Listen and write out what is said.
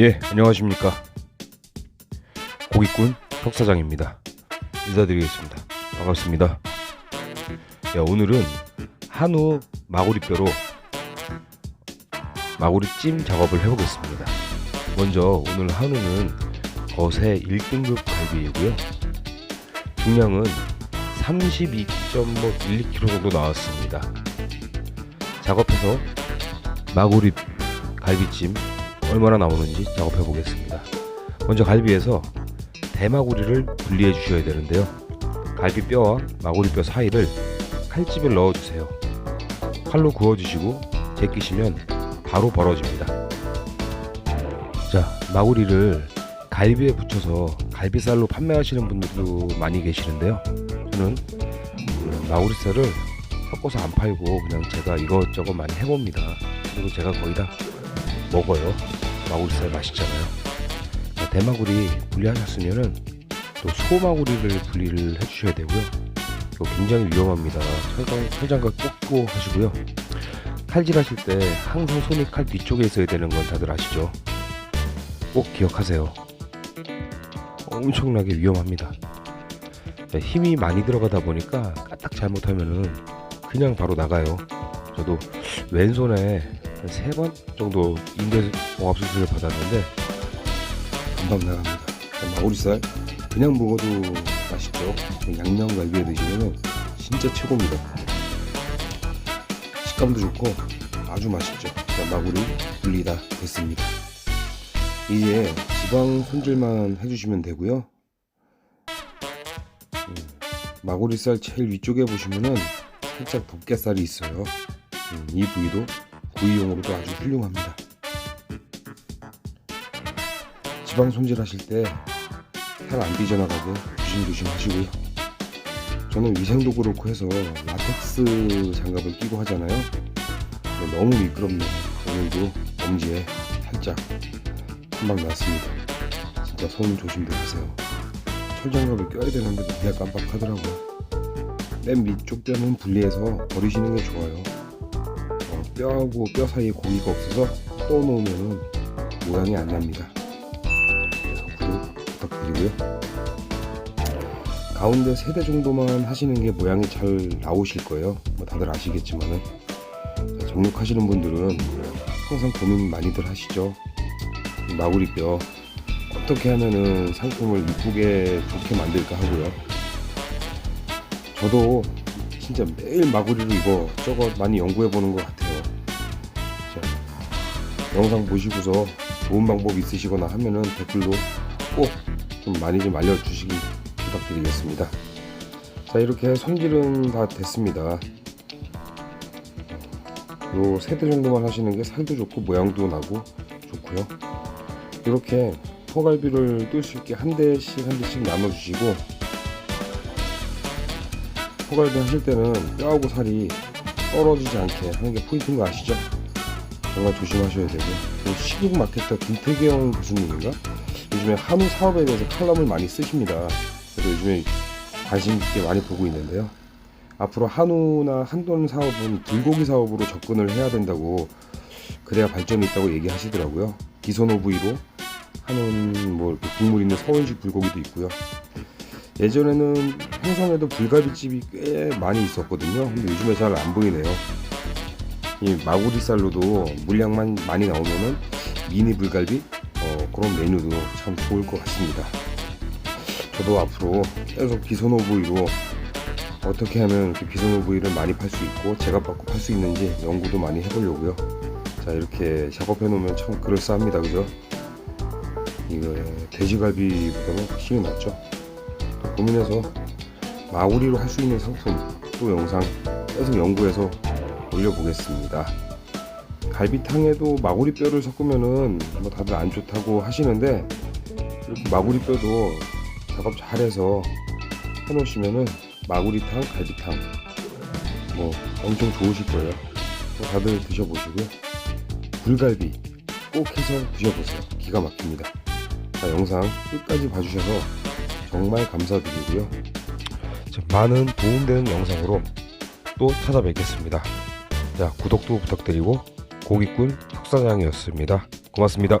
예, 안녕하십니까. 고깃군 턱사장입니다. 인사드리겠습니다. 반갑습니다. 야, 오늘은 한우 마구리뼈로 마구리찜 작업을 해보겠습니다. 먼저 오늘 한우는 거세 1등급 갈비이고요. 중량은 32.12kg 정도 나왔습니다. 작업해서 마구리 갈비찜 얼마나 나오는지 작업해 보겠습니다. 먼저 갈비에서 대마구리를 분리해 주셔야 되는데요. 갈비 뼈와 마구리 뼈 사이를 칼집을 넣어 주세요. 칼로 구워 주시고 제끼시면 바로 벌어집니다. 자, 마구리를 갈비에 붙여서 갈비살로 판매하시는 분들도 많이 계시는데요. 저는 마구리살을 섞어서 안 팔고 그냥 제가 이것저것 많이 해봅니다. 그리고 제가 거의 다 먹어요. 마구리살 맛있잖아요. 자, 대마구리 분리하셨으면은 또 소마구리를 분리를 해주셔야 되고요. 이거 굉장히 위험합니다. 철장, 철장갑 꽂고 하시고요. 칼질하실 때 항상 손이 칼 뒤쪽에 있어야 되는 건 다들 아시죠? 꼭 기억하세요. 엄청나게 위험합니다. 자, 힘이 많이 들어가다 보니까 까딱 잘못하면은 그냥 바로 나가요. 저도 왼손에 한 세 번 정도 인대 봉합 수술을 받았는데 금방 나갑니다. 마구리살 그냥 먹어도 맛있죠. 양념갈비에 드시면 진짜 최고입니다. 식감도 좋고 아주 맛있죠. 자, 마구리 분리 다 됐습니다. 이제 지방 손질만 해주시면 되고요. 음, 마구리살 제일 위쪽에 보시면은 살짝 덮개살이 있어요. 음, 이 부위도 구이용으로도 아주 훌륭합니다. 지방 손질하실 때 살안 삐져나가게 조심조심 하시고요. 저는 위생도 그렇고 해서 라텍스 장갑을 끼고 하잖아요. 너무 미끄럽네요. 오늘도 엄지에 살짝 한방 났습니다. 진짜 손 조심들 하세요. 철장갑을 껴야 되는데 맨날 깜빡하더라고요. 맨 밑쪽 뼈는 분리해서 버리시는 게 좋아요. 어, 뼈하고 뼈 사이에 고기가 없어서 떠 놓으면 모양이 안 납니다. 구독 부탁드리고요. 가운데 세 대 정도만 하시는 게 모양이 잘 나오실 거예요. 뭐 다들 아시겠지만은 자, 정육하시는 분들은 항상 고민 많이들 하시죠. 이 마구리뼈 어떻게 하면은 상품을 이쁘게 좋게 만들까 하고요. 저도 진짜 매일 마구리로 이거 저거 많이 연구해 보는 것 같아요. 자, 영상 보시고서 좋은 방법 있으시거나 하면은 댓글로 꼭 좀 많이 좀 알려주시기 부탁드리겠습니다. 자 이렇게 손질은 다 됐습니다. 요 세대 정도만 하시는 게 살도 좋고 모양도 나고 좋고요. 이렇게 포갈비를 뜰 수 있게 한 대씩 한 대씩 나눠주시고 포갈비 하실 때는 뼈하고 살이 떨어지지 않게 하는 게 포인트인 거 아시죠? 정말 조심하셔야 되고 그 시국 마케터 김태경 교수님인가 요즘에 한우 사업에 대해서 칼럼을 많이 쓰십니다. 그래서 요즘에 관심 있게 많이 보고 있는데요. 앞으로 한우나 한돈 사업은 불고기 사업으로 접근을 해야 된다고 그래야 발전이 있다고 얘기하시더라고요. 기선 오브이로 하는 뭐 국물 있는 서울식 불고기도 있고요. 예전에는 행성에도 불갈비집이 꽤 많이 있었거든요. 근데 요즘에 잘 안 보이네요. 이 마구리살로도 물량만 많이 나오면은 미니 불갈비 어, 그런 메뉴도 참 좋을 것 같습니다. 저도 앞으로 계속 비선 오브이로 어떻게 하면 이렇게 비선 오브이를 많이 팔 수 있고 제가 받고 팔 수 있는지 연구도 많이 해보려고요. 자 이렇게 작업해 놓으면 참 그럴싸합니다, 그죠? 이거 돼지갈비보다는 확실히 낫죠. 또 고민해서 마구리로 할 수 있는 상품 또 영상 계속 연구해서 올려보겠습니다. 갈비탕에도 마구리 뼈를 섞으면은 뭐 다들 안 좋다고 하시는데 이렇게 마구리 뼈도 작업 잘해서 해놓으시면은 마구리탕, 갈비탕 뭐 엄청 좋으실 거예요. 뭐 다들 드셔보시고요. 불갈비 꼭 해서 드셔보세요. 기가 막힙니다. 자, 영상 끝까지 봐주셔서 정말 감사드리고요. 많은 도움되는 영상으로 또 찾아뵙겠습니다. 자, 구독도 부탁드리고 고깃군 턱사장이었습니다. 고맙습니다.